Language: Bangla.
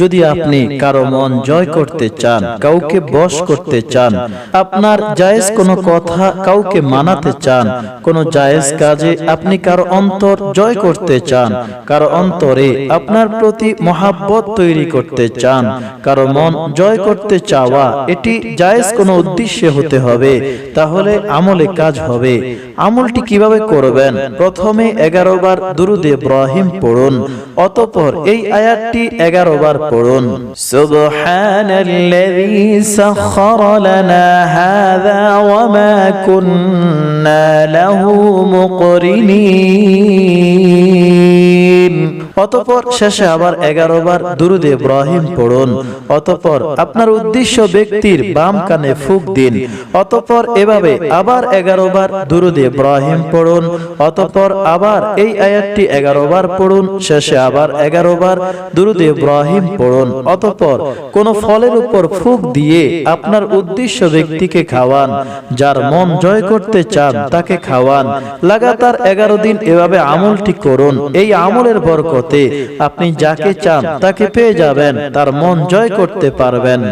যদি আপনি কারও মন জয় করতে চান, কাউকে বশ করতে চান, আপনার জায়েজ কোনো কথা কাউকে মানাতে চান, কোনো জায়েজ কাজে আপনি কারও অন্তর জয় করতে চান, কারও অন্তরে আপনার প্রতি মহাব্বত তৈরি করতে চান, কারও মন জয় করতে চাওয়া, এটি জায়েজ কোনো উদ্দেশ্যে হতে হবে, তাহলে আমলে কাজ হবে। আমলটি কীভাবে করবেন? প্রথমে এগারো বার দুরুদ ইব্রাহিম পড়ুন, অতপর এই আয়াতটি এগারো বার পড়ুন সুবহানাল্লাযী সাখখারা লানা হাযা ওয়া মা কুন্না লাহু মুকরিনিন অতঃপর শেষে আবার এগারো বার দুরুদ ইব্রাহিম পড়ুন। অতঃপর আপনার উদ্দেশ্য ব্যক্তির বাম কানে ফুক দিন। অতঃপর এভাবে আবার এগারো বার দুরুদ ইব্রাহিম পড়ুন। অতঃপর আবার এই আয়াতটি এগারো বার পড়ুন। শেষে আবার এগারো বার দুরুদ ইব্রাহিম পড়ুন। অতঃপর কোন ফলের উপর ফুক দিয়ে আপনার উদ্দেশ্য ব্যক্তিকে খাওয়ান। যার মন জয় করতে চান তাকে খাওয়ান। লাগাতার এগারো দিন এভাবে আমলটি করুন। এই আমলের বরকতে আপনি যাকে চান তাকে পেয়ে যাবেন তার মন জয় করতে পারবেন।